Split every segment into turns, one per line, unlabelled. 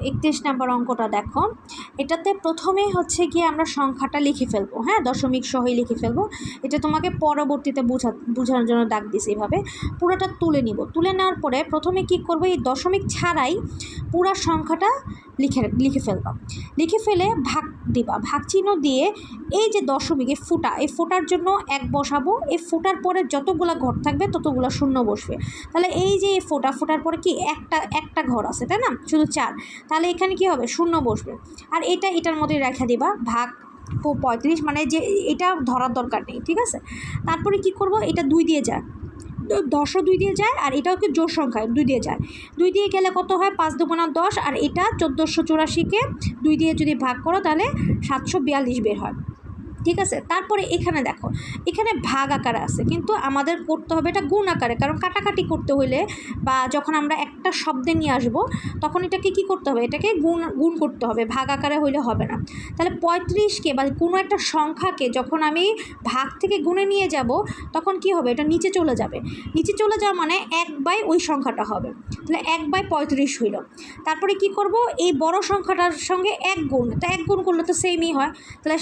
একত্রিশ নাম্বার অঙ্কটা দেখো। এটাতে প্রথমে হচ্ছে গিয়ে আমরা সংখ্যাটা লিখে ফেলব হ্যাঁ? দশমিক সহই লিখে ফেলব। এটা তোমাকে পরবর্তীতে বোঝা, বোঝানোর জন্য ডাক দিছি এভাবে। পুরোটা তুলে নিব। তুলে নেওয়ার পরে প্রথমে কি করব? এই দশমিক ছাড়াই পুরা সংখ্যাটা লিখে লিখে ফেলবা লিখে ফেলে ভাগ দিবা। ভাগ চিহ্ন দিয়ে এই যে দশমিক এই ফুটা, এই ফোটার জন্য এক বসাবো। এই ফোটার পরে যতগুলো ঘর থাকবে, ততগুলো শূন্য বসবে। তাহলে এই যে এই ফোটা, ফোটার পরে কি একটা একটা ঘর আছে, তাই না? শুধু চার। তাহলে এখানে কি হবে? শূন্য বসবে। আর এটা, এটার মধ্যে রেখে দিবা ভাগ পঁয়ত্রিশ মানে যে এটা ধরার দরকার নেই, ঠিক আছে? তারপরে কি করব? এটা দুই দিয়ে দ- দশও দুই দিয়ে যায় আর এটাও কি জোর সংখ্যা, দুই দিয়ে যায়। দুই দিয়ে গেলে কত হয়? পাঁচ দুগুণা দশ, আর এটা চোদ্দোশো চুরাশিকে দুই দিয়ে যদি ভাগ করো তাহলে সাতশো বিয়াল্লিশ বের হয়। ঠিক আছে? তারপরে এখানে দেখো, এখানে ভাগ আকারে আছে। কিন্তু আমাদের করতে হবে এটা গুণ আকারে, কারণ কাটাকাটি করতে হলে বা যখন আমরা একটা শব্দে নিয়ে আসব, তখন এটাকে কি করতে হবে? এটাকে গুণ গুণ করতে হবে। ভাগ আকারে হইলে হবে না। তাহলে পঁয়ত্রিশকে বা কোনো একটা সংখ্যাকে যখন আমি ভাগ থেকে গুণে নিয়ে যাব, তখন কি হবে? এটা নিচে চলে যাবে। নিচে চলে যাওয়া মানে এক বাই ওই সংখ্যাটা হবে। তাহলে এক বাই পঁয়ত্রিশ হইল। তারপরে কি করব? এই বড় সংখ্যাটার সঙ্গে এক গুণ। তো এক গুণ করলে তো সেমই হয়। তাহলে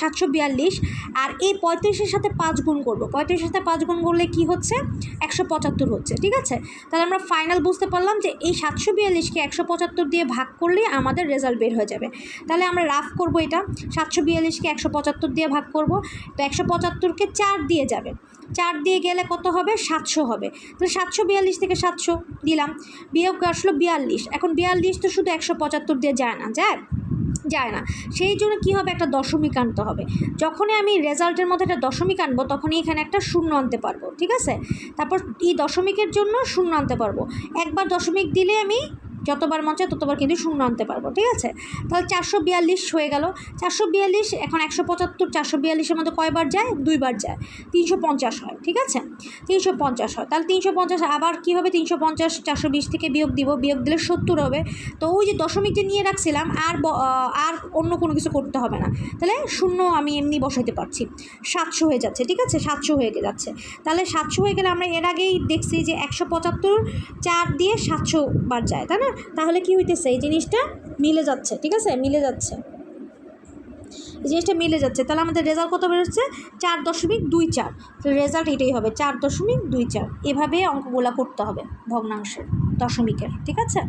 সাতশো বিয়াল্লিশ আর এই পঁয়ত্রিশের সাথে পাঁচ গুণ করব। পঁয়ত্রিশের সাথে পাঁচ গুণ করলে কি হচ্ছে? একশো পঁচাত্তর হচ্ছে, ঠিক আছে? তাহলে আমরা ফাইনাল বুঝতে পারলাম যে এই সাতশো বিয়াল্লিশকে একশো পঁচাত্তর দিয়ে ভাগ করলেই আমাদের রেজাল্ট বের হয়ে যাবে। তাহলে আমরা রাফ করব এটা। সাতশো বিয়াল্লিশকে একশো পঁচাত্তর দিয়ে ভাগ করব। তো একশো পঁচাত্তরকে চার দিয়ে যাবে। চার দিয়ে গেলে কত হবে? সাতশো হবে। তাহলে সাতশো বিয়াল্লিশ থেকে সাতশো দিলাম। বিয়োগ আসলো বিয়াল্লিশ। এখন বিয়াল্লিশ তো শুধু একশো পঁচাত্তর দিয়ে যায় না, যায়? যায় না। সেই জন্য কী হবে? একটা দশমিক আনতে হবে। যখনই আমি রেজাল্টের মধ্যে একটা দশমিক আনব, তখনই এখানে একটা শূন্য আনতে পারব, ঠিক আছে? তারপর এই দশমিকের জন্য শূন্য আনতে পারব। একবার দশমিক দিলে আমি যতবার মন চায় ততবার কিন্তু শূন্য আনতে পারব, ঠিক আছে? তাহলে চারশো বিয়াল্লিশ হয়ে গেল। চারশো বিয়াল্লিশ, এখন একশো পঁচাত্তর, চারশো বিয়াল্লিশের মধ্যে কয়বার যায়? দুইবার যায়। তিনশো পঞ্চাশ হয়, ঠিক আছে? তিনশো পঞ্চাশ হয়। তাহলে তিনশো পঞ্চাশ আবার কী হবে? তিনশো পঞ্চাশ, চারশো বিশ থেকে বিয়োগ দিব, বিয়োগ দিলে সত্তর হবে। তো ওই যে দশমিক যে নিয়ে রাখছিলাম, আর আর অন্য কোনো কিছু করতে হবে না। তাহলে শূন্য আমি এমনি বসাইতে পারছি। সাতশো হয়ে যাচ্ছে, ঠিক আছে? সাতশো হয়ে যাচ্ছে। তাহলে সাতশো হয়ে গেলে আমরা এর আগেই দেখছি যে একশো পঁচাত্তর চার দিয়ে সাতশো বার যায়, তাই না? তাহলে কি হইতেছে? এই জিনিসটা মিলে যাচ্ছে, ঠিক আছে? মিলে যাচ্ছে। এই জিনিসটা মিলে যাচ্ছে। তাহলে আমাদের রেজাল্ট কত বেরোচ্ছে? চার দশমিক দুই চার। রেজাল্ট এটাই হবে, চার দশমিক দুই চার। এভাবে অঙ্কগুলা করতে হবে ভগ্নাংশের দশমিকের, ঠিক আছে?